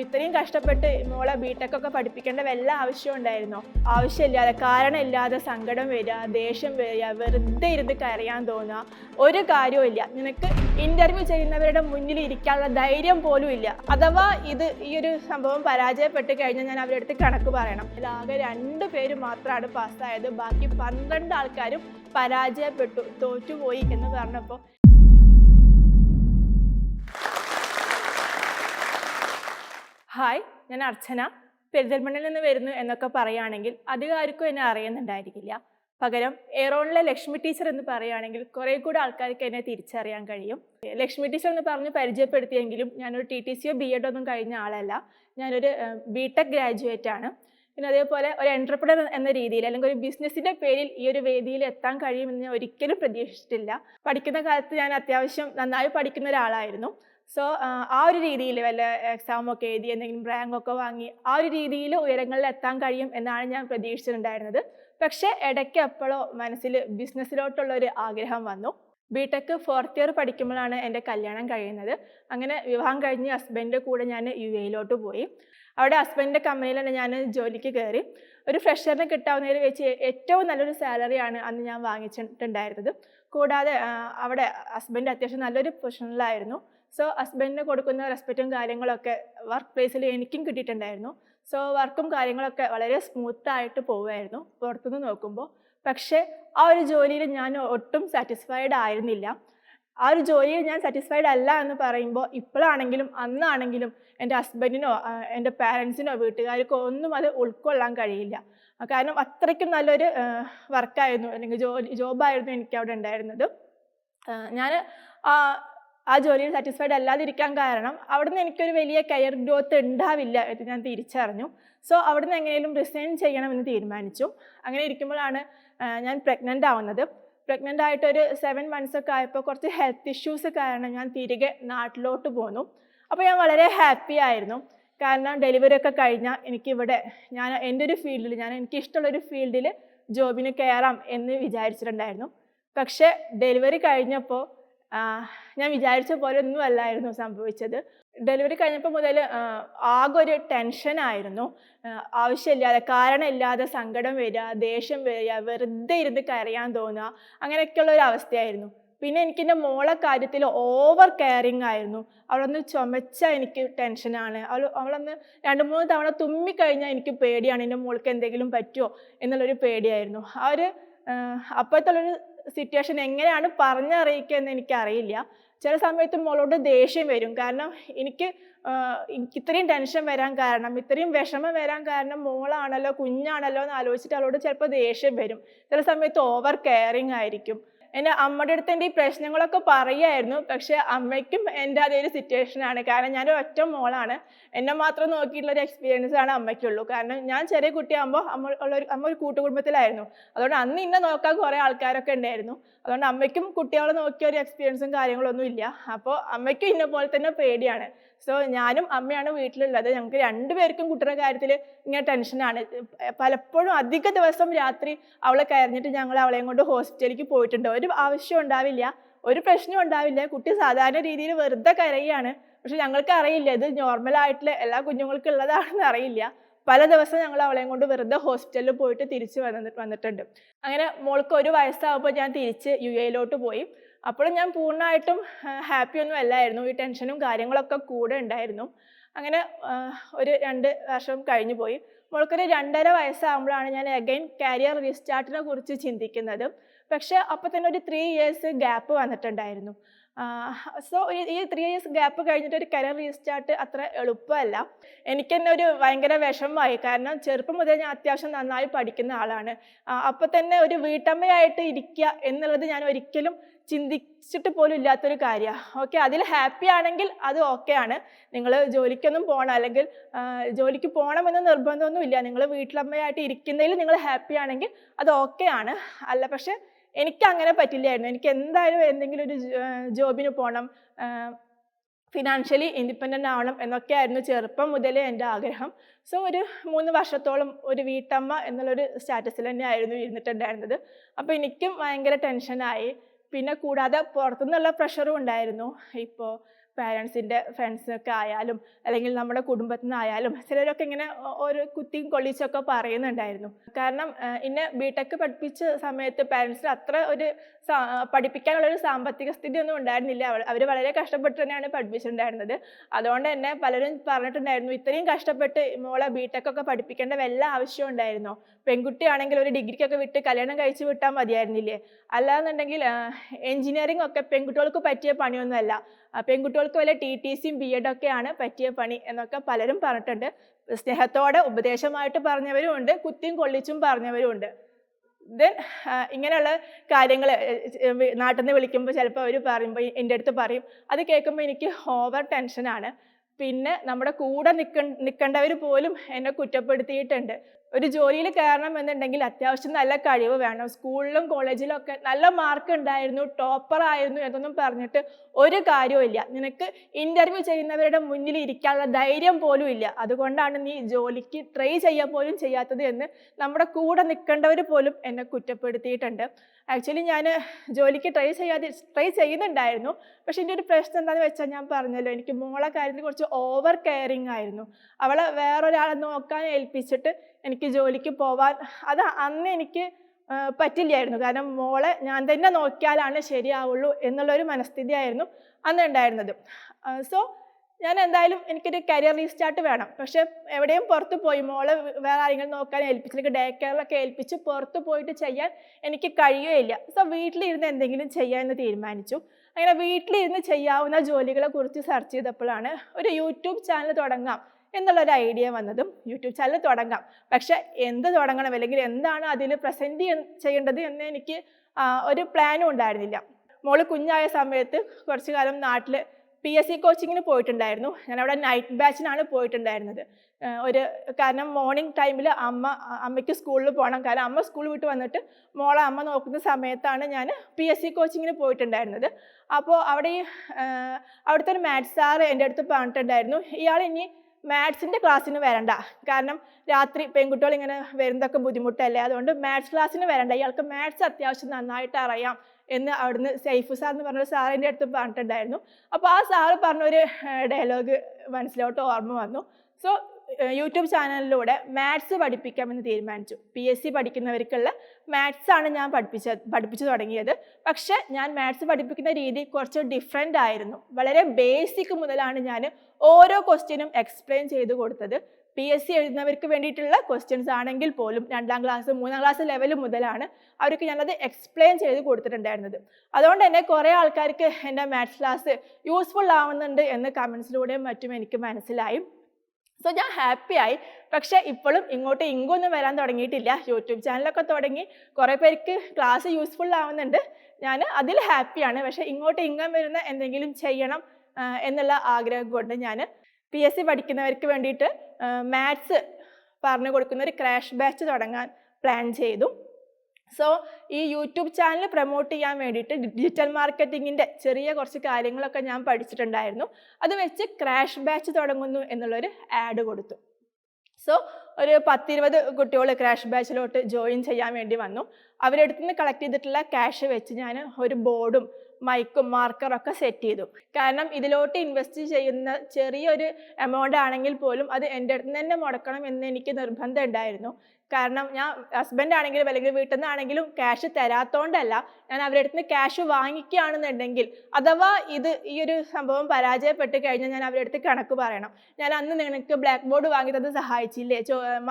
ഇത്രയും കഷ്ടപ്പെട്ട് മോളെ ബിടെക് ഒക്കെ പഠിപ്പിക്കേണ്ട വല്ല ആവശ്യം ഉണ്ടായിരുന്നോ? ആവശ്യമില്ലാതെ കാരണമില്ലാതെ സങ്കടം വരിക ദേഷ്യം വരിക വെറുതെ ഇരുന്ന് കരയാൻ തോന്നുക. ഒരു കാര്യവും ഇല്ല. നിനക്ക് ഇന്റർവ്യൂ ചെയ്യുന്നവരുടെ മുന്നിൽ ഇരിക്കാനുള്ള ധൈര്യം പോലും ഇല്ല. അഥവാ ഇത് ഈ ഒരു സംഭവം പരാജയപ്പെട്ട് കഴിഞ്ഞാൽ ഞാൻ അവരുടെ അടുത്ത് കണക്ക് പറയണം. ഇതിലാകെ രണ്ട് പേര് മാത്രമാണ് പാസ്സായത് ബാക്കി പന്ത്രണ്ട് ആൾക്കാരും പരാജയപ്പെട്ടു തോറ്റുപോയി എന്ന് പറഞ്ഞപ്പോൾ ഹായ് ഞാൻ അർച്ചന. പെരിന്തൽമണ്ണിൽ നിന്ന് വരുന്നു എന്നൊക്കെ പറയുകയാണെങ്കിൽ അധികം ആർക്കും എന്നെ അറിയുന്നുണ്ടായിരിക്കില്ല. പകരം എറോണിലെ ലക്ഷ്മി ടീച്ചർ എന്ന് പറയുകയാണെങ്കിൽ കുറേ കൂടെ ആൾക്കാർക്ക് എന്നെ തിരിച്ചറിയാൻ കഴിയും. ലക്ഷ്മി ടീച്ചർ എന്ന് പറഞ്ഞ് പരിചയപ്പെടുത്തിയെങ്കിലും ഞാനൊരു ടി ടി സിയോ ബി എഡോ ഒന്നും കഴിഞ്ഞ ആളല്ല. ഞാനൊരു ബി ടെക് ഗ്രാജുവേറ്റ് ആണ്. പിന്നെ അതേപോലെ ഒരു എന്റർപ്രണർ എന്ന രീതിയിൽ അല്ലെങ്കിൽ ഒരു ബിസിനസ്സിന്റെ പേരിൽ ഈ ഒരു വേദിയിൽ എത്താൻ കഴിയുമെന്ന് ഞാൻ ഒരിക്കലും പ്രതീക്ഷിച്ചിട്ടില്ല. പഠിക്കുന്ന കാലത്ത് ഞാൻ അത്യാവശ്യം നന്നായി പഠിക്കുന്ന ഒരാളായിരുന്നു. സോ ആ ഒരു രീതിയിൽ വല്ല എക്സാം ഒക്കെ എഴുതി എന്തെങ്കിലും റാങ്ക് ഒക്കെ വാങ്ങി ആ ഒരു രീതിയിൽ ഉയരങ്ങളിൽ എത്താൻ കഴിയും എന്നാണ് ഞാൻ പ്രതീക്ഷിച്ചിട്ടുണ്ടായിരുന്നത്. പക്ഷേ ഇടയ്ക്ക് എപ്പോഴോ മനസ്സിൽ ബിസിനസ്സിലോട്ടുള്ള ഒരു ആഗ്രഹം വന്നു. ബിടെക് ഫോർത്ത് ഇയർ പഠിക്കുമ്പോഴാണ് എന്റെ കല്യാണം കഴിയുന്നത്. അങ്ങനെ വിവാഹം കഴിഞ്ഞ് ഹസ്ബൻഡിന്റെ കൂടെ ഞാൻ യു എയിലോട്ട് പോയി. അവിടെ ഹസ്ബൻഡിന്റെ കമ്പനിയിൽ തന്നെ ഞാൻ ജോലിക്ക് കയറി. ഒരു ഫ്രഷറിന് കിട്ടാവുന്നതിൽ വെച്ച് ഏറ്റവും നല്ലൊരു സാലറിയാണ് അന്ന് ഞാൻ വാങ്ങിച്ചിട്ടുണ്ടായിരുന്നത്. കൂടാതെ അവിടെ ഹസ്ബൻഡ് അത്യാവശ്യം നല്ലൊരു പൊസിഷനിലായിരുന്നു സോ ഹസ്ബൻഡിന് കൊടുക്കുന്ന റെസ്പെക്റ്റും കാര്യങ്ങളൊക്കെ വർക്ക് പ്ലേസിൽ എനിക്കും കിട്ടിയിട്ടുണ്ടായിരുന്നു. സോ വർക്കും കാര്യങ്ങളൊക്കെ വളരെ സ്മൂത്ത് ആയിട്ട് പോവുമായിരുന്നു പുറത്തുനിന്ന് നോക്കുമ്പോൾ പക്ഷേ ആ ഒരു ജോലിയിൽ ഞാൻ ഒട്ടും സാറ്റിസ്ഫൈഡ് ആയിരുന്നില്ല. ആ ഒരു ജോലിയിൽ ഞാൻ സാറ്റിസ്ഫൈഡ് അല്ല എന്ന് പറയുമ്പോൾ ഇപ്പോഴാണെങ്കിലും അന്നാണെങ്കിലും എന്റെ ഹസ്ബൻഡിനോ എന്റെ പാരൻസിനോ വീട്ടുകാർക്കോ ഒന്നും അത് ഉൾക്കൊള്ളാൻ കഴിയില്ല. കാരണം അത്രയ്ക്കും നല്ലൊരു വർക്കായിരുന്നു അല്ലെങ്കിൽ ജോലി ജോബായിരുന്നു എനിക്ക് അവിടെ ഉണ്ടായിരുന്നത്. ഞാൻ ആ ജോലിയിൽ സാറ്റിസ്ഫൈഡ് അല്ലാതിരിക്കാൻ കാരണം അവിടുന്ന് എനിക്കൊരു വലിയ കരിയർ ഗ്രോത്ത് ഉണ്ടാവില്ല എന്ന് ഞാൻ തിരിച്ചറിഞ്ഞു. സോ അവിടുന്ന് എങ്ങനെയും റിസൈൻ ചെയ്യണമെന്ന് തീരുമാനിച്ചു. അങ്ങനെ ഇരിക്കുമ്പോഴാണ് ഞാൻ പ്രഗ്നന്റ് ആവുന്നത്. പ്രഗ്നന്റ് ആയിട്ട് ഒരു സെവൻ മന്ത്സ് ഒക്കെ ആയപ്പോൾ കുറച്ച് ഹെൽത്ത് ഇഷ്യൂസ് കാരണം ഞാൻ തിരികെ നാട്ടിലോട്ട് പോന്നു. അപ്പോൾ ഞാൻ വളരെ ഹാപ്പി ആയിരുന്നു. കാരണം ഡെലിവറി ഒക്കെ കഴിഞ്ഞാൽ എനിക്കിവിടെ ഞാൻ എന്റെ ഒരു ഫീൽഡിൽ ഞാൻ എനിക്ക് ഇഷ്ടമുള്ളൊരു ഫീൽഡിൽ ജോബിന് കയറാം എന്ന് വിചാരിച്ചിട്ടുണ്ടായിരുന്നു. പക്ഷേ ഡെലിവറി കഴിഞ്ഞപ്പോൾ ഞാൻ വിചാരിച്ച പോലെ ഒന്നും അല്ലായിരുന്നു സംഭവിച്ചത്. ഡെലിവറി കഴിഞ്ഞപ്പോൾ മുതൽ ആകെ ഒരു ടെൻഷനായിരുന്നു ആവശ്യമില്ലാതെ കാരണമില്ലാതെ സങ്കടം വരിക ദേഷ്യം വരിക വെറുതെ ഇരുന്ന് കരയാൻ തോന്നുക അങ്ങനെയൊക്കെയുള്ള ഒരു അവസ്ഥയായിരുന്നു. പിന്നെ എനിക്ക് എന്റെ മോളെ കാര്യത്തിൽ ഓവർ കെയറിങ് ആയിരുന്നു. അവളൊന്ന് ചുമച്ച എനിക്ക് ടെൻഷനാണ് അവൾ അവളൊന്ന് രണ്ട് മൂന്ന് തവണ തുമ്മിക്കഴിഞ്ഞാൽ എനിക്ക് പേടിയാണ്. എന്റെ മോൾക്ക് എന്തെങ്കിലും പറ്റുമോ? എന്നുള്ളൊരു പേടിയായിരുന്നു. ആ ഒരു അപ്പോഴത്തെ ഒരു സിറ്റുവേഷൻ എങ്ങനെയാണ് പറഞ്ഞറിയിക്കുക എന്ന് എനിക്കറിയില്ല. ചില സമയത്ത് മോളോട് ദേഷ്യം വരും. കാരണം എനിക്ക് എനിക്ക് ഇത്രയും ടെൻഷൻ വരാൻ കാരണം ഇത്രയും വിഷമം വരാൻ കാരണം മോളാണല്ലോ കുഞ്ഞാണല്ലോ എന്ന് ആലോചിച്ചിട്ട് അവളോട് ചിലപ്പോൾ ദേഷ്യം വരും. ചില സമയത്ത് ഓവർ കെയറിങ് ആയിരിക്കും. എന്റെ അമ്മയുടെ അടുത്ത് എന്റെ ഈ പ്രശ്നങ്ങളൊക്കെ പറയായിരുന്നു. പക്ഷേ അമ്മയ്ക്കും എന്റെ അതേ ഒരു സിറ്റുവേഷൻ ആണ്. കാരണം ഞാൻ ഒറ്റ മോളാണ്. എന്നെ മാത്രം നോക്കിയിട്ടുള്ള ഒരു എക്സ്പീരിയൻസ് ആണ് അമ്മയ്ക്കുള്ളൂ. കാരണം ഞാൻ ചെറിയ കുട്ടിയാകുമ്പോൾ അമ്മ ഉള്ള ഒരു അമ്മ ഒരു കൂട്ടുകുടുംബത്തിലായിരുന്നു. അതുകൊണ്ട് അന്ന് ഇന്നെ നോക്കാൻ കുറേ ആൾക്കാരൊക്കെ ഉണ്ടായിരുന്നു. അതുകൊണ്ട് അമ്മയ്ക്കും കുട്ടികളെ നോക്കിയ ഒരു എക്സ്പീരിയൻസും കാര്യങ്ങളൊന്നും ഇല്ല. അപ്പോൾ അമ്മയ്ക്കും ഇന്നെ പോലെ തന്നെ പേടിയാണ്. സോ ഞാനും അമ്മയാണ് വീട്ടിലുള്ളത്. ഞങ്ങൾക്ക് രണ്ടുപേർക്കും കുട്ടിയുടെ കാര്യത്തിൽ ഇങ്ങനെ ടെൻഷനാണ് പലപ്പോഴും അധിക ദിവസം രാത്രി അവളെ കരഞ്ഞിട്ട് ഞങ്ങൾ അവളെയും കൊണ്ട് ഹോസ്പിറ്റലിലേക്ക് പോയിട്ടുണ്ട്. ഒരു ആവശ്യം ഉണ്ടാവില്ല. ഒരു പ്രശ്നം ഉണ്ടാവില്ല. കുട്ടി സാധാരണ രീതിയിൽ വെറുതെ കരയുകയാണ്. പക്ഷെ ഞങ്ങൾക്ക് അറിയില്ല. ഇത് നോർമലായിട്ടുള്ള എല്ലാ കുഞ്ഞുങ്ങൾക്കും ഉള്ളതാണെന്ന് അറിയില്ല. പല ദിവസം ഞങ്ങൾ അവളെയും കൊണ്ട് വെറുതെ ഹോസ്പിറ്റലിൽ പോയിട്ട് തിരിച്ച് വന്നിട്ട് വന്നിട്ടുണ്ട്. അങ്ങനെ മോൾക്ക് ഒരു വയസ്സാകുമ്പോൾ ഞാൻ തിരിച്ച് യു എയിലോട്ട് പോയി. അപ്പോൾ ഞാൻ പൂർണമായിട്ടും ഹാപ്പി ഒന്നും അല്ലായിരുന്നു. ഈ ടെൻഷനും കാര്യങ്ങളൊക്കെ കൂടെ ഉണ്ടായിരുന്നു. അങ്ങനെ ഒരു രണ്ട് വർഷം കഴിഞ്ഞു പോയി. മോൾക്കൊരു രണ്ടര വയസ്സാകുമ്പോഴാണ് ഞാൻ അഗൈൻ കരിയർ റീസ്റ്റാർട്ടിനെ കുറിച്ച് ചിന്തിക്കുന്നത്. പക്ഷേ അപ്പോൾ തന്നെ ഒരു ത്രീ ഇയേഴ്സ് ഗ്യാപ്പ് വന്നിട്ടുണ്ടായിരുന്നു. സോ ഈ ത്രീ ഇയേഴ്സ് ഗ്യാപ്പ് കഴിഞ്ഞിട്ട് ഒരു കരിയർ റീസ്റ്റാർട്ട് അത്ര എളുപ്പമല്ല. എനിക്ക് തന്നെ ഒരു ഭയങ്കര വിഷമമായി. കാരണം ചെറുപ്പം മുതൽ ഞാൻ അത്യാവശ്യം നന്നായി പഠിക്കുന്ന ആളാണ്. അപ്പോൾ തന്നെ ഒരു വീട്ടമ്മയായിട്ട് ഇരിക്കുക എന്നുള്ളത് ഞാൻ ഒരിക്കലും ചിന്തിച്ചിട്ട് പോലും ഇല്ലാത്തൊരു കാര്യമാണ് ഓക്കെ അതിൽ ഹാപ്പി ആണെങ്കിൽ അത് ഓക്കെ ആണ്. നിങ്ങൾ ജോലിക്കൊന്നും പോകണം അല്ലെങ്കിൽ ജോലിക്ക് പോകണമെന്ന് നിർബന്ധമൊന്നും ഇല്ല. നിങ്ങൾ വീട്ടിലമ്മയായിട്ട് ഇരിക്കുന്നതിൽ നിങ്ങൾ ഹാപ്പി ആണെങ്കിൽ അത് ഓക്കെ ആണ്. അല്ല പക്ഷെ എനിക്ക് അങ്ങനെ പറ്റില്ലായിരുന്നു. എനിക്ക് എന്തായാലും എന്തെങ്കിലും ഒരു ജോബിന് പോകണം ഫിനാൻഷ്യലി ഇൻഡിപെൻഡന്റ് ആവണം എന്നൊക്കെയായിരുന്നു ചെറുപ്പം മുതലേ എന്റെ ആഗ്രഹം. സോ ഒരു മൂന്ന് വർഷത്തോളം ഒരു വീട്ടമ്മ എന്നുള്ളൊരു സ്റ്റാറ്റസിൽ തന്നെ ആയിരുന്നു ഇരുന്നിട്ടുണ്ടായിരുന്നത്. അപ്പോൾ എനിക്കും ഭയങ്കര ടെൻഷനായി പിന്നെ കൂടാതെ പുറത്തുനിന്നുള്ള പ്രഷറും ഉണ്ടായിരുന്നു. ഇപ്പോൾ പാരൻസിന്റെ ഫ്രണ്ട്സിനൊക്കെ ആയാലും അല്ലെങ്കിൽ നമ്മുടെ കുടുംബത്തിൽ നിന്നായാലും ചിലരൊക്കെ ഇങ്ങനെ ഒരു കുത്തിയും കൊള്ളിച്ചൊക്കെ പറയുന്നുണ്ടായിരുന്നു. കാരണം ഇന്നെ ബിടെക് പഠിപ്പിച്ച സമയത്ത് പാരൻസിന് അത്ര ഒരു പഠിപ്പിക്കാനുള്ള ഒരു സാമ്പത്തിക സ്ഥിതി ഒന്നും ഉണ്ടായിരുന്നില്ല. അവർ വളരെ കഷ്ടപ്പെട്ട് തന്നെയാണ് പഠിപ്പിച്ചിട്ടുണ്ടായിരുന്നത്. അതുകൊണ്ട് തന്നെ പലരും പറഞ്ഞിട്ടുണ്ടായിരുന്നു ഇത്രയും കഷ്ടപ്പെട്ട് മോളെ ബിടെക് ഒക്കെ പഠിപ്പിക്കേണ്ട വല്ല ആവശ്യം ഉണ്ടായിരുന്നോ? പെൺകുട്ടിയാണെങ്കിൽ ഒരു ഡിഗ്രിക്കൊക്കെ വിട്ട് കല്യാണം കഴിച്ച് വിട്ടാൽ മതിയായിരുന്നില്ലേ? അല്ലാന്നുണ്ടെങ്കിൽ എഞ്ചിനീയറിംഗ് ഒക്കെ പെൺകുട്ടികൾക്ക് പറ്റിയ പണിയൊന്നുമല്ല. പെൺകുട്ടികൾക്ക് വല്ല ടി ടി സിയും ബി എഡ് ഒക്കെയാണ് പറ്റിയ പണി എന്നൊക്കെ പലരും പറഞ്ഞിട്ടുണ്ട്. സ്നേഹത്തോടെ ഉപദേശമായിട്ട് പറഞ്ഞവരും ഉണ്ട് കുത്തിയും കൊള്ളിച്ചും പറഞ്ഞവരും ഉണ്ട്. ദെൻ ഇങ്ങനെയുള്ള കാര്യങ്ങൾ നാട്ടിൽ നിന്ന് വിളിക്കുമ്പോൾ ചിലപ്പോൾ അവർ പറയുമ്പോൾ എന്റെ അടുത്ത് പറയും. അത് കേൾക്കുമ്പോൾ എനിക്ക് ഓവർ ടെൻഷനാണ്. പിന്നെ നമ്മുടെ കൂടെ നിൽക്ക നിൽക്കേണ്ടവർ പോലും എന്നെ കുറ്റപ്പെടുത്തിയിട്ടുണ്ട്. ഒരു ജോലിയിൽ കയറണം എന്നുണ്ടെങ്കിൽ അത്യാവശ്യം നല്ല കഴിവ് വേണം. സ്കൂളിലും കോളേജിലും ഒക്കെ നല്ല മാർക്ക് ഉണ്ടായിരുന്നു ടോപ്പർ ആയിരുന്നു എന്നൊന്നും പറഞ്ഞിട്ട് ഒരു കാര്യവുമില്ല നിനക്ക് ഇന്റർവ്യൂ ചെയ്യുന്നവരുടെ മുന്നിൽ ഇരിക്കാനുള്ള ധൈര്യം പോലും ഇല്ല. അതുകൊണ്ടാണ് നീ ജോലിക്ക് ട്രൈ ചെയ്യാൻ പോലും ചെയ്യാത്തത് എന്ന് നമ്മുടെ കൂടെ നിൽക്കേണ്ടവർ പോലും എന്നെ കുറ്റപ്പെടുത്തിയിട്ടുണ്ട്. ആക്ച്വലി ഞാൻ ജോലിക്ക് ട്രൈ ചെയ്യാതെ ട്രൈ ചെയ്യുന്നുണ്ടായിരുന്നു. പക്ഷെ എന്റെ ഒരു പ്രശ്നം എന്താണെന്ന് വെച്ചാൽ ഞാൻ പറഞ്ഞല്ലോ എനിക്ക് മോളെ കാര്യത്തിൽ കുറച്ച് ഓവർ കെയറിങ് ആയിരുന്നു. അവളെ വേറൊരാളെ നോക്കാൻ ഏൽപ്പിച്ചിട്ട് എനിക്ക് ജോലിക്ക് പോവാൻ അത് അന്ന് എനിക്ക് പറ്റില്ലായിരുന്നു. കാരണം മോളെ ഞാൻ തന്നെ നോക്കിയാലാണ് ശരിയാവുള്ളൂ എന്നുള്ളൊരു മനസ്ഥിതിയായിരുന്നു അന്ന് ഉണ്ടായിരുന്നത്. സോ ഞാൻ എന്തായാലും എനിക്കൊരു കരിയർ റീസ്റ്റാർട്ട് വേണം. പക്ഷെ എവിടെയും പുറത്ത് പോയി മോളെ വേറെ ആരെങ്കിലും നോക്കാൻ ഏൽപ്പിച്ചില്ലെങ്കിൽ ഡേ കെയറിലൊക്കെ ഏൽപ്പിച്ച് പുറത്ത് പോയിട്ട് ചെയ്യാൻ എനിക്ക് കഴിയുകയില്ല. സോ വീട്ടിലിരുന്ന് എന്തെങ്കിലും ചെയ്യാമെന്ന് തീരുമാനിച്ചു. അങ്ങനെ വീട്ടിലിരുന്ന് ചെയ്യാവുന്ന ജോലികളെ കുറിച്ച് സെർച്ച് ചെയ്തപ്പോഴാണ് ഒരു യൂട്യൂബ് ചാനൽ തുടങ്ങാം. എന്നുള്ളൊരു ഐഡിയ വന്നതും യൂട്യൂബ് ചാനൽ തുടങ്ങാം. പക്ഷെ എന്ത് തുടങ്ങണം? അല്ലെങ്കിൽ എന്താണ് അതിൽ പ്രസന്റ് ചെയ്യേണ്ടത് എന്ന് എനിക്ക് ഒരു പ്ലാനും ഉണ്ടായിരുന്നില്ല. മോൾ കുഞ്ഞായ സമയത്ത് കുറച്ചു കാലം നാട്ടിൽ പി എസ് സി കോച്ചിങ്ങിന് പോയിട്ടുണ്ടായിരുന്നു. ഞാൻ അവിടെ നൈറ്റ് ബാച്ചിനാണ് പോയിട്ടുണ്ടായിരുന്നത്. ഒരു കാരണം മോർണിംഗ് ടൈമിൽ അമ്മ അമ്മയ്ക്ക് സ്കൂളിൽ പോകണം കാരണം അമ്മ സ്കൂൾ വിട്ട് വന്നിട്ട് മോളെ അമ്മ നോക്കുന്ന സമയത്താണ് ഞാൻ പി എസ് സി കോച്ചിങ്ങിന് പോയിട്ടുണ്ടായിരുന്നത്. അപ്പോൾ അവിടെ അവിടുത്തെ ഒരു മാത്സ് സാറ് എന്റെ അടുത്ത് പറഞ്ഞിട്ടുണ്ടായിരുന്നു. ഇയാൾ ഇനി മാത്സിന്റെ ക്ലാസ്സിന് വരണ്ട. കാരണം രാത്രി പെൺകുട്ടികൾ ഇങ്ങനെ വരുന്നതൊക്കെ ബുദ്ധിമുട്ടല്ലേ? അതുകൊണ്ട് മാത്സ് ക്ലാസ്സിന് വരണ്ട. ഇയാൾക്ക് മാത്സ് അത്യാവശ്യം നന്നായിട്ട് അറിയാം എന്ന് അവിടുന്ന് സൈഫു സാർ എന്ന് പറഞ്ഞൊരു സാറിന്റെ അടുത്ത് പറഞ്ഞിട്ടുണ്ടായിരുന്നു. അപ്പോൾ ആ സാറ് പറഞ്ഞൊരു ഡയലോഗ് മനസ്സിലോട്ട് ഓർമ്മ വന്നു. സോ യൂട്യൂബ് ചാനലിലൂടെ മാത്സ് പഠിപ്പിക്കാമെന്ന് തീരുമാനിച്ചു. പി എസ് സി പഠിക്കുന്നവർക്കുള്ള മാത്സ് ആണ് ഞാൻ പഠിപ്പിച്ച പഠിപ്പിച്ചു തുടങ്ങിയത്. പക്ഷേ ഞാൻ മാത്സ് പഠിപ്പിക്കുന്ന രീതി കുറച്ച് ഡിഫറെന്റ് ആയിരുന്നു. വളരെ ബേസിക് മുതലാണ് ഞാൻ ഓരോ ക്വസ്റ്റ്യനും എക്സ്പ്ലെയിൻ ചെയ്ത് കൊടുത്തത് പി എസ് സി എഴുതുന്നവർക്ക് വേണ്ടിയിട്ടുള്ള ക്വസ്റ്റ്യൻസ് ആണെങ്കിൽ പോലും രണ്ടാം ക്ലാസ് മൂന്നാം ക്ലാസ് ലെവൽ മുതലാണ് അവർക്ക് ഞാനത് എക്സ്പ്ലെയിൻ ചെയ്ത് കൊടുത്തിട്ടുണ്ടായിരുന്നത്. അതുകൊണ്ട് തന്നെ കുറേ ആൾക്കാർക്ക് എന്റെ മാത്സ് ക്ലാസ് യൂസ്ഫുൾ ആവുന്നുണ്ട് എന്ന് കമൻസിലൂടെയും മറ്റും എനിക്ക് മനസ്സിലായി. സോ ഞാൻ ഹാപ്പി ആയി. പക്ഷേ ഇപ്പോഴും ഇങ്ങോട്ട് ഇങ്ങൊന്നും വരാൻ തുടങ്ങിയിട്ടില്ല. യൂട്യൂബ് ചാനലൊക്കെ തുടങ്ങി കുറേ പേർക്ക് ക്ലാസ് യൂസ്ഫുൾ ആവുന്നുണ്ട്. ഞാൻ അതിൽ ഹാപ്പിയാണ് പക്ഷേ ഇങ്ങോട്ട് ഇങ്ങം വരുന്ന എന്തെങ്കിലും ചെയ്യണം എന്നുള്ള ആഗ്രഹം കൊണ്ട് ഞാൻ പി എസ് സി പഠിക്കുന്നവർക്ക് വേണ്ടിയിട്ട് മാത്സ് പറഞ്ഞു കൊടുക്കുന്ന ഒരു ക്രാഷ് ബാച്ച് തുടങ്ങാൻ പ്ലാൻ ചെയ്തു. സോ ഈ യൂട്യൂബ് ചാനൽ പ്രൊമോട്ട് ചെയ്യാൻ വേണ്ടിയിട്ട് ഡിജിറ്റൽ മാർക്കറ്റിങ്ങിന്റെ ചെറിയ കുറച്ച് കാര്യങ്ങളൊക്കെ ഞാൻ പഠിച്ചിട്ടുണ്ടായിരുന്നു. അത് വെച്ച് ക്രാഷ് ബാച്ച് തുടങ്ങുന്നു എന്നുള്ളൊരു ആഡ് കൊടുത്തു. സോ ഒരു പത്തിരുപത് കുട്ടികൾ ക്രാഷ് ബാച്ചിലോട്ട് ജോയിൻ ചെയ്യാൻ വേണ്ടി വന്നു. അവരെടുത്ത് നിന്ന് കളക്ട് ചെയ്തിട്ടുള്ള ക്യാഷ് വെച്ച് ഞാൻ ഒരു ബോർഡും മൈക്കും മാർക്കറൊക്കെ സെറ്റ് ചെയ്തു. കാരണം ഇതിലോട്ട് ഇൻവെസ്റ്റ് ചെയ്യുന്ന ചെറിയൊരു എമൗണ്ട് ആണെങ്കിൽ പോലും അത് എന്റെ അടുത്ത് തന്നെ മുടക്കണം എന്ന് എനിക്ക് നിർബന്ധം ഉണ്ടായിരുന്നു. കാരണം ഞാൻ ഹസ്ബൻഡ് ആണെങ്കിലും അല്ലെങ്കിൽ വീട്ടിൽ നിന്നാണെങ്കിലും ക്യാഷ് തരാത്തോണ്ടല്ല ഞാൻ അവരുടെ അടുത്ത് നിന്ന് ക്യാഷ് വാങ്ങിക്കുകയാണെന്നുണ്ടെങ്കിൽ അഥവാ ഇത് ഈ ഒരു സംഭവം പരാജയപ്പെട്ട് കഴിഞ്ഞാൽ ഞാൻ അവരുടെ അടുത്ത് കണക്ക് പറയണം. ഞാൻ അന്ന് നിനക്ക് ബ്ലാക്ക് ബോർഡ് വാങ്ങി തന്ന് സഹായിച്ചില്ലേ?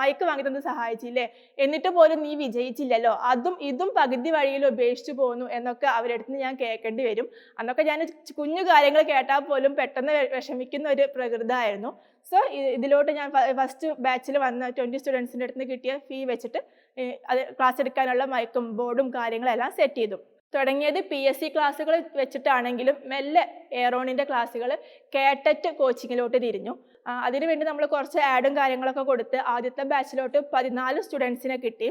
മൈക്ക് വാങ്ങി സഹായിച്ചില്ലേ? എന്നിട്ട് പോലും നീ വിജയിച്ചില്ലല്ലോ? അതും ഇതും പകുതി വഴിയിൽ ഉപേക്ഷിച്ചു പോകുന്നു എന്നൊക്കെ അവരുടെ അടുത്ത് ഞാൻ കേൾക്കേണ്ടി വരും. അന്നൊക്കെ ഞാൻ കുഞ്ഞു കാര്യങ്ങൾ കേട്ടാൽ പോലും പെട്ടെന്ന് വിഷമിക്കുന്ന ഒരു പ്രകൃതമായിരുന്നു. സോ ഇതിലോട്ട് ഞാൻ ഫസ്റ്റ് ബാച്ചിൽ വന്ന ട്വന്റി സ്റ്റുഡൻസിന്റെ അടുത്ത് കിട്ടിയ ഫീ വെച്ചിട്ട് അത് ക്ലാസ് എടുക്കാനുള്ള മയക്കും ബോർഡും കാര്യങ്ങളെല്ലാം സെറ്റ് ചെയ്തു. തുടങ്ങിയത് പി എസ് സി ക്ലാസ്സുകൾ വെച്ചിട്ടാണെങ്കിലും മെല്ലെ എയറോണിന്റെ ക്ലാസ്സുകൾ കേട്ടറ്റ് കോച്ചിങ്ങിലോട്ട് തിരിഞ്ഞു. അതിനുവേണ്ടി നമ്മൾ കുറച്ച് ആഡും കാര്യങ്ങളൊക്കെ കൊടുത്ത് ആദ്യത്തെ ബാച്ചിലോട്ട് പതിനാല് സ്റ്റുഡൻസിനെ കിട്ടി.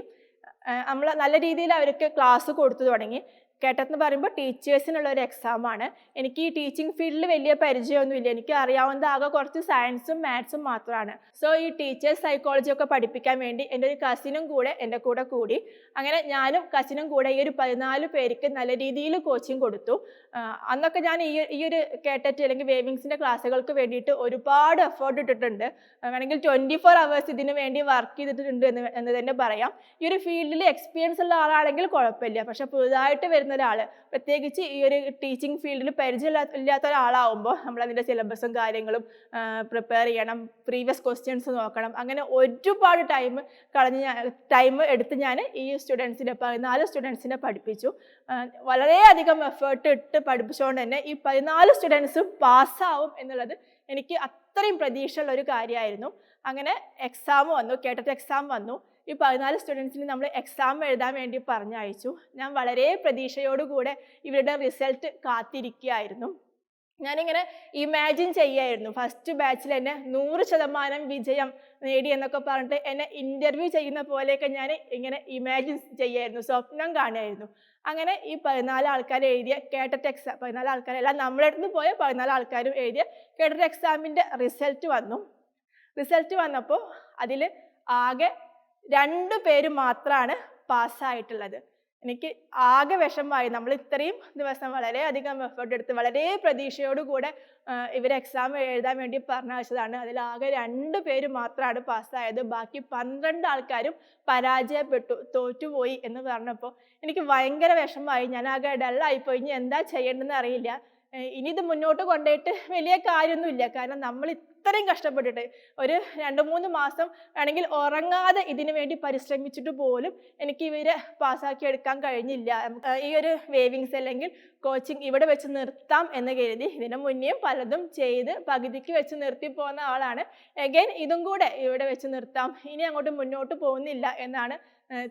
നമ്മൾ നല്ല രീതിയിൽ അവർക്ക് ക്ലാസ് കൊടുത്തു തുടങ്ങി. കേട്ടെന്ന് പറയുമ്പോൾ ടീച്ചേഴ്സിനുള്ള ഒരു എക്സാമാണ് എനിക്ക് ഈ ടീച്ചിങ് ഫീൽഡിൽ വലിയ പരിചയമൊന്നുമില്ല. എനിക്ക് അറിയാവുന്നത് ആകെ കുറച്ച് സയൻസും മാത്സും മാത്രമാണ്. സോ ഈ ടീച്ചേഴ്സ് സൈക്കോളജി ഒക്കെ പഠിപ്പിക്കാൻ വേണ്ടി എന്റെ ഒരു കസിനും കൂടെ എന്റെ കൂടെ കൂടി അങ്ങനെ ഞാനും കസിനും കൂടെ ഈ ഒരു പതിനാല് പേർക്ക് നല്ല രീതിയിൽ കോച്ചിങ് കൊടുത്തു. അന്നൊക്കെ ഞാൻ ഈ ഈ ഒരു കേട്ടറ്റ് അല്ലെങ്കിൽ വേവിങ്സിന്റെ ക്ലാസ്സുകൾക്ക് വേണ്ടിയിട്ട് ഒരുപാട് എഫേർട്ട് ഇട്ടിട്ടുണ്ട്. വേണമെങ്കിൽ ട്വന്റി ഫോർ അവേഴ്സ് ഇതിന് വേണ്ടി വർക്ക് ചെയ്തിട്ടുണ്ട് എന്ന് എന്ന് തന്നെ പറയാം. ഈ ഒരു ഫീൽഡിൽ എക്സ്പീരിയൻസ് ഉള്ള ആളാണെങ്കിൽ കുഴപ്പമില്ല. പക്ഷേ പുതുതായിട്ട് വരുന്ന ഒരാൾ പ്രത്യേകിച്ച് ഈ ഒരു ടീച്ചിങ് ഫീൽഡിൽ പരിചയമില്ലാത്ത ഇല്ലാത്ത ഒരാളാവുമ്പോൾ നമ്മൾ അതിന്റെ സിലബസും കാര്യങ്ങളും പ്രിപ്പയർ ചെയ്യണം. പ്രീവിയസ് ക്വസ്റ്റ്യൻസ് നോക്കണം. അങ്ങനെ ഒരുപാട് ടൈം കളഞ്ഞ് ഞാൻ ടൈം എടുത്ത് ഞാൻ ഈ സ്റ്റുഡൻസിനെ പതിനാല് സ്റ്റുഡൻസിനെ പഠിപ്പിച്ചു. വളരെയധികം എഫേർട്ട് ഇട്ട് പഠിപ്പിച്ചുകൊണ്ട് തന്നെ ഈ പതിനാല് സ്റ്റുഡൻസും പാസ്സാവും എന്നുള്ളത് എനിക്ക് അത്രയും പ്രതീക്ഷയുള്ള ഒരു കാര്യമായിരുന്നു അങ്ങനെ എക്സാം വന്നു കേട്ടിട്ട് എക്സാം വന്നു. ഈ പതിനാല് സ്റ്റുഡൻസിന് നമ്മൾ എക്സാം എഴുതാൻ വേണ്ടി പറഞ്ഞയച്ചു. ഞാൻ വളരെ പ്രതീക്ഷയോടുകൂടെ ഇവരുടെ റിസൾട്ട് കാത്തിരിക്കുകയായിരുന്നു. ഞാനിങ്ങനെ ഇമാജിൻ ചെയ്യായിരുന്നു. ഫസ്റ്റ് ബാച്ചിൽ എന്നെ നൂറ് ശതമാനം വിജയം നേടി എന്നൊക്കെ പറഞ്ഞിട്ട് എന്നെ ഇന്റർവ്യൂ ചെയ്യുന്ന പോലെയൊക്കെ ഞാൻ ഇങ്ങനെ ഇമാജിൻ ചെയ്യായിരുന്നു. സ്വപ്നം കാണുമായിരുന്നു. അങ്ങനെ ഈ പതിനാല് ആൾക്കാർ എഴുതിയ കേട്ടറ്റ് എക്സാം പതിനാല് ആൾക്കാരല്ല നമ്മുടെ അടുത്ത് പോയ പതിനാല് ആൾക്കാരും എഴുതിയ കേട്ടറ്റ് എക്സാമിന്റെ റിസൾട്ട് വന്നു. റിസൾട്ട് വന്നപ്പോൾ അതിൽ ആകെ രണ്ട് പേര് മാത്രമാണ് പാസ്സായിട്ടുള്ളത്. എനിക്ക് ആകെ വിഷമമായി. നമ്മൾ ഇത്രയും ദിവസം വളരെയധികം എഫേർട്ട് എടുത്ത് വളരെ പ്രതീക്ഷയോടുകൂടെ ഇവർ എക്സാം എഴുതാൻ വേണ്ടി പറഞ്ഞയച്ചതാണ് അതിൽ ആകെ രണ്ട് പേര് മാത്രമാണ് പാസ്സായത്. ബാക്കി പന്ത്രണ്ട് ആൾക്കാരും പരാജയപ്പെട്ടു തോറ്റുപോയി എന്ന് പറഞ്ഞപ്പോൾ എനിക്ക് ഭയങ്കര വിഷമമായി. ഞാൻ ആകെ ഡള്ളായിപ്പോയി ഇനി എന്താ ചെയ്യേണ്ടതെന്ന് അറിയില്ല. ഇനി ഇത് മുന്നോട്ട് കൊണ്ടുപോയിട്ട് വലിയ കാര്യമൊന്നുമില്ല. കാരണം നമ്മൾ ഇത്രയും കഷ്ടപ്പെട്ടിട്ട് ഒരു രണ്ട് മൂന്ന് മാസം വേണമെങ്കിൽ ഉറങ്ങാതെ ഇതിനു വേണ്ടി പരിശ്രമിച്ചിട്ട് പോലും എനിക്ക് ഇവരെ പാസ്സാക്കി എടുക്കാൻ കഴിഞ്ഞില്ല. ഈ ഒരു വേവിങ്സ് അല്ലെങ്കിൽ കോച്ചിങ് ഇവിടെ വെച്ച് നിർത്താം എന്ന് കരുതി ഇതിനു മുന്നേയും പലതും ചെയ്ത് പകുതിക്ക് വെച്ച് നിർത്തി പോകുന്ന ആളാണ്. എഗൈൻ ഇതും കൂടെ ഇവിടെ വെച്ച് നിർത്താം. ഇനി അങ്ങോട്ട് മുന്നോട്ട് പോകുന്നില്ല എന്നാണ്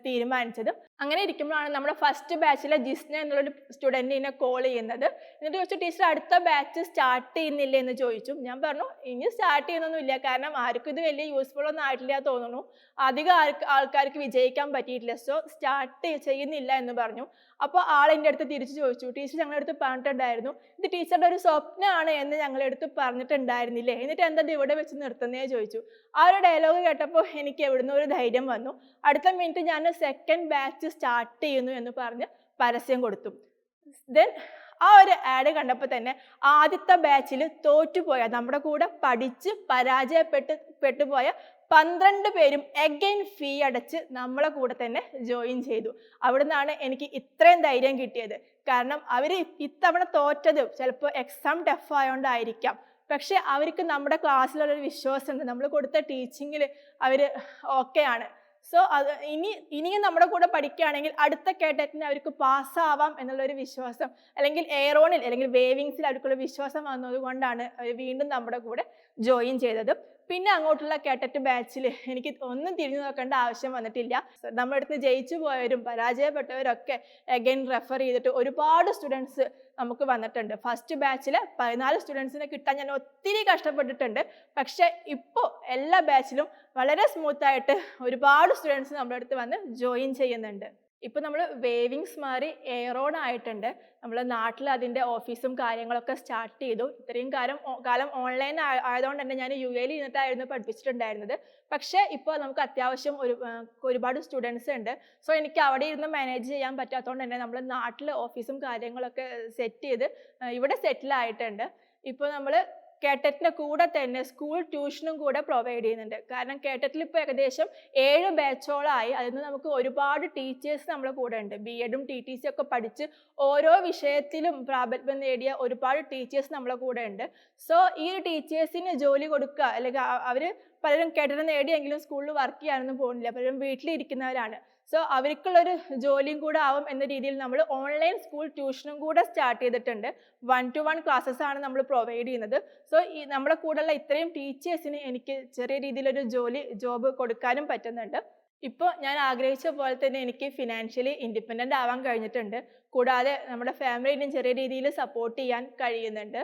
തീരുമാനിച്ചത്. അങ്ങനെ ഇരിക്കുമ്പോഴാണ് നമ്മുടെ ഫസ്റ്റ് ബാച്ചിലെ ജിസ്ന എന്നുള്ളൊരു സ്റ്റുഡന്റിനെ കോൾ ചെയ്യുന്നത്. എന്നിട്ട് ചോദിച്ചു ടീച്ചർ അടുത്ത ബാച്ച് സ്റ്റാർട്ട് ചെയ്യുന്നില്ലേ? എന്ന് ചോദിച്ചു. ഞാൻ പറഞ്ഞു ഇനി സ്റ്റാർട്ട് ചെയ്യുന്നൊന്നുമില്ല. കാരണം ആർക്കും ഇത് വലിയ യൂസ്ഫുൾ ഒന്നും ആയിട്ടില്ല തോന്നുന്നു. അധികം ആൾക്കാർക്ക് വിജയിക്കാൻ പറ്റിയിട്ടില്ല. സോ സ്റ്റാർട്ട് ചെയ്യുന്നില്ല എന്ന് പറഞ്ഞു. അപ്പോൾ ആൾ എന്റെ അടുത്ത് തിരിച്ചു ചോദിച്ചു ടീച്ചർ ഞങ്ങളുടെ അടുത്ത് പറഞ്ഞിട്ടുണ്ടായിരുന്നു. ഇത് ടീച്ചറുടെ ഒരു സ്വപ്നമാണ് എന്ന് ഞങ്ങളുടെ അടുത്ത് പറഞ്ഞിട്ടുണ്ടായിരുന്നില്ലേ? എന്നിട്ട് എന്താ ഇവിടെ വെച്ച് നിർത്തുന്നേ? ചോദിച്ചു. ആ ഒരു ഡയലോഗ് കേട്ടപ്പോൾ എനിക്ക് എവിടുന്ന് ഒരു ധൈര്യം വന്നു. അടുത്ത മിനിറ്റ് ഞാൻ സെക്കൻഡ് ബാച്ച് സ്റ്റാർട്ട് ചെയ്യുന്നു എന്ന് പറഞ്ഞ് പരസ്യം കൊടുത്തു. ദെൻ ആ ഒരു ആഡ് കണ്ടപ്പോൾ തന്നെ ആദ്യത്തെ ബാച്ചിൽ തോറ്റുപോയ നമ്മുടെ കൂടെ പഠിച്ച് പരാജയപ്പെട്ട് പെട്ടുപോയ പന്ത്രണ്ട് പേരും എഗൈൻ ഫീ അടച്ച് നമ്മളെ കൂടെ തന്നെ ജോയിൻ ചെയ്തു. അവിടുന്നാണ് എനിക്ക് ഇത്രയും ധൈര്യം കിട്ടിയത്. കാരണം അവർ ഇത്തവണ തോറ്റത് ചിലപ്പോൾ എക്സാം ടഫ് ആയതുകൊണ്ടായിരിക്കാം പക്ഷെ അവർക്ക് നമ്മുടെ ക്ലാസ്സിലുള്ളൊരു വിശ്വാസമുണ്ട്. നമ്മൾ കൊടുത്ത ടീച്ചിങ്ങിൽ അവർ ഓക്കെയാണ് സോ അത് ഇനി ഇനിയും നമ്മുടെ കൂടെ പഠിക്കുകയാണെങ്കിൽ അടുത്ത കേട്ടറ്റിന് അവർക്ക് പാസ്സാവാം എന്നുള്ളൊരു വിശ്വാസം അല്ലെങ്കിൽ എയറോണിൽ അല്ലെങ്കിൽ വേവിങ്സിൽ അവർക്കുള്ള വിശ്വാസം വന്നതുകൊണ്ടാണ് അവർ വീണ്ടും നമ്മുടെ കൂടെ ജോയിൻ ചെയ്തത്. പിന്നെ അങ്ങോട്ടുള്ള കേട്ടറ്റ് ബാച്ചിൽ എനിക്ക് ഒന്നും തിരിഞ്ഞു നോക്കേണ്ട ആവശ്യം വന്നിട്ടില്ല. നമ്മുടെ അടുത്ത് ജയിച്ചു പോയവരും പരാജയപ്പെട്ടവരൊക്കെ അഗൈൻ റെഫർ ചെയ്തിട്ട് ഒരുപാട് സ്റ്റുഡൻസ് നമുക്ക് വന്നിട്ടുണ്ട്. ഫസ്റ്റ് ബാച്ചിൽ പതിനാല് സ്റ്റുഡൻസിനെ കിട്ടാൻ ഞാൻ ഒത്തിരി കഷ്ടപ്പെട്ടിട്ടുണ്ട്. പക്ഷേ ഇപ്പോൾ എല്ലാ ബാച്ചിലും വളരെ സ്മൂത്തായിട്ട് ഒരുപാട് സ്റ്റുഡൻസ് നമ്മുടെ അടുത്ത് വന്ന് ജോയിൻ ചെയ്യുന്നുണ്ട്. ഇപ്പോൾ നമ്മൾ വേവിങ്സ് മാറി എയറോഡ് ആയിട്ടുണ്ട്. നമ്മൾ നാട്ടിൽ അതിന്റെ ഓഫീസും കാര്യങ്ങളൊക്കെ സ്റ്റാർട്ട് ചെയ്തു. ഇത്രയും കാലം കാലം ഓൺലൈൻ ആയതുകൊണ്ട് തന്നെ ഞാൻ യു എയിൽ ഇരുന്നിട്ടായിരുന്നു പഠിപ്പിച്ചിട്ടുണ്ടായിരുന്നത്. പക്ഷേ ഇപ്പോൾ നമുക്ക് അത്യാവശ്യം ഒരു ഒരുപാട് സ്റ്റുഡൻസ് ഉണ്ട്. സോ എനിക്ക് അവിടെ ഇരുന്ന് മാനേജ് ചെയ്യാൻ പറ്റാത്തതുകൊണ്ട് തന്നെ നമ്മൾ നാട്ടിൽ ഓഫീസും കാര്യങ്ങളൊക്കെ സെറ്റ് ചെയ്ത് ഇവിടെ സെറ്റിൽ ആയിട്ടുണ്ട്. ഇപ്പോൾ നമ്മൾ കേട്ടറ്റിന്റെ കൂടെ തന്നെ സ്കൂൾ ട്യൂഷനും കൂടെ പ്രൊവൈഡ് ചെയ്യുന്നുണ്ട്. കാരണം കേട്ടറ്റിൽ ഇപ്പോൾ ഏകദേശം ഏഴ് ബാച്ചോളായി അതിൽ നിന്ന് നമുക്ക് ഒരുപാട് ടീച്ചേഴ്സ് നമ്മുടെ കൂടെ ഉണ്ട്. ബി എഡും ടി ടി സി ഒക്കെ പഠിച്ച് ഓരോ വിഷയത്തിലും പ്രാബല്യം നേടിയ ഒരുപാട് ടീച്ചേഴ്സ് നമ്മളെ കൂടെ ഉണ്ട്. സോ ഈ ടീച്ചേഴ്സിന് ജോലി കൊടുക്കുക അല്ലെങ്കിൽ അവർ പലരും കെട്ടിടം നേടിയെങ്കിലും സ്കൂളിൽ വർക്ക് ചെയ്യാനൊന്നും പോകുന്നില്ല. പലരും വീട്ടിലിരിക്കുന്നവരാണ്. സോ അവർക്കുള്ളൊരു ജോലിയും കൂടെ ആവും എന്ന രീതിയിൽ നമ്മൾ ഓൺലൈൻ സ്കൂൾ ട്യൂഷനും കൂടെ സ്റ്റാർട്ട് ചെയ്തിട്ടുണ്ട്. വൺ ടു വൺ ക്ലാസ്സസ് ആണ് നമ്മൾ പ്രൊവൈഡ് ചെയ്യുന്നത്. സോ ഈ നമ്മുടെ കൂടെയുള്ള ഇത്രയും ടീച്ചേഴ്സിന് എനിക്ക് ചെറിയ രീതിയിലൊരു ജോലി ജോബ് കൊടുക്കാനും പറ്റുന്നുണ്ട്. ഇപ്പോൾ ഞാൻ ആഗ്രഹിച്ച പോലെ തന്നെ എനിക്ക് ഫിനാൻഷ്യലി ഇൻഡിപെൻഡന്റ് ആവാൻ കഴിഞ്ഞിട്ടുണ്ട്. കൂടാതെ നമ്മുടെ ഫാമിലിനും ചെറിയ രീതിയിൽ സപ്പോർട്ട് ചെയ്യാൻ കഴിയുന്നുണ്ട്.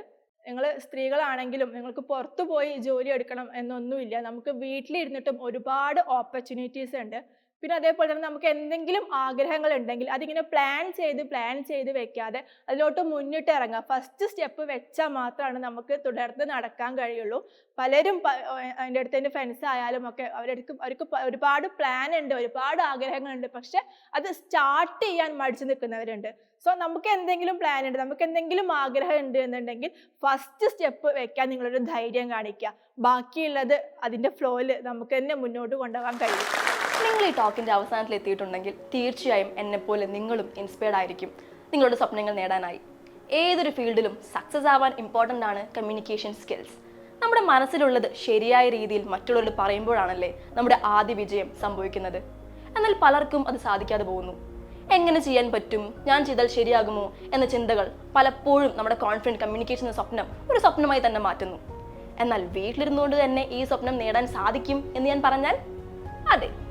നിങ്ങൾ സ്ത്രീകളാണെങ്കിലും നിങ്ങൾക്ക് പുറത്തു പോയി ജോലി എടുക്കണം എന്നൊന്നുമില്ല. നമുക്ക് വീട്ടിലിരുന്നിട്ടും ഒരുപാട് ഓപ്പർച്യൂണിറ്റീസ് ഉണ്ട്. പിന്നെ അതേപോലെ തന്നെ നമുക്ക് എന്തെങ്കിലും ആഗ്രഹങ്ങൾ ഉണ്ടെങ്കിൽ അതിങ്ങനെ പ്ലാൻ ചെയ്ത് പ്ലാൻ ചെയ്ത് വെക്കാതെ അതിലോട്ട് മുന്നിട്ട് ഇറങ്ങുക. ഫസ്റ്റ് സ്റ്റെപ്പ് വെച്ചാൽ മാത്രമാണ് നമുക്ക് തുടർന്ന് നടക്കാൻ കഴിയുള്ളൂ. പലരും എന്റെ അടുത്ത് എന്റെ ഫ്രണ്ട്സ് ആയാലും ഒക്കെ അവരെടുക്കും അവർക്ക് ഒരുപാട് പ്ലാൻ ഉണ്ട് ഒരുപാട് ആഗ്രഹങ്ങളുണ്ട് പക്ഷെ അത് സ്റ്റാർട്ട് ചെയ്യാൻ മടിച്ചു നിൽക്കുന്നവരുണ്ട്. സോ നമുക്ക് എന്തെങ്കിലും പ്ലാൻ ഉണ്ട് നമുക്ക് എന്തെങ്കിലും ആഗ്രഹം ഉണ്ട് എന്നുണ്ടെങ്കിൽ ഫസ്റ്റ് സ്റ്റെപ്പ് വെക്കാൻ നിങ്ങളൊരു ധൈര്യം കാണിക്കുക. ബാക്കിയുള്ളത് അതിന്റെ ഫ്ലോയിൽ നമുക്ക് തന്നെ മുന്നോട്ട് കൊണ്ടുപോകാൻ കഴിയും. നിങ്ങൾ ഈ ടോക്കിന്റെ അവസാനത്തിൽ എത്തിയിട്ടുണ്ടെങ്കിൽ തീർച്ചയായും എന്നെപ്പോലെ നിങ്ങളും ഇൻസ്പയർഡ് ആയിരിക്കും. നിങ്ങളുടെ സ്വപ്നങ്ങൾ നേടാനായി. ഏതൊരു ഫീൽഡിലും സക്സസ് ആവാൻ ഇമ്പോർട്ടന്റ് ആണ് കമ്മ്യൂണിക്കേഷൻ സ്കിൽസ് നമ്മുടെ മനസ്സിലുള്ളത് ശരിയായ രീതിയിൽ മറ്റുള്ളവരോട് പറയുമ്പോഴാണല്ലേ നമ്മുടെ ആദ്യ വിജയം സംഭവിക്കുന്നത്. എന്നാൽ പലർക്കും അത് സാധിക്കാതെ പോകുന്നു. എങ്ങനെ ചെയ്യാൻ പറ്റും? ഞാൻ ചെയ്താൽ ശരിയാകുമോ? എന്ന ചിന്തകൾ പലപ്പോഴും നമ്മുടെ കോൺഫിഡന്റ് കമ്മ്യൂണിക്കേഷൻ എന്ന സ്വപ്നം ഒരു സ്വപ്നമായി തന്നെ മാറ്റുന്നു. എന്നാൽ വീട്ടിലിരുന്നുകൊണ്ട് തന്നെ ഈ സ്വപ്നം നേടാൻ സാധിക്കും എന്ന് ഞാൻ പറഞ്ഞാൽ അതെ.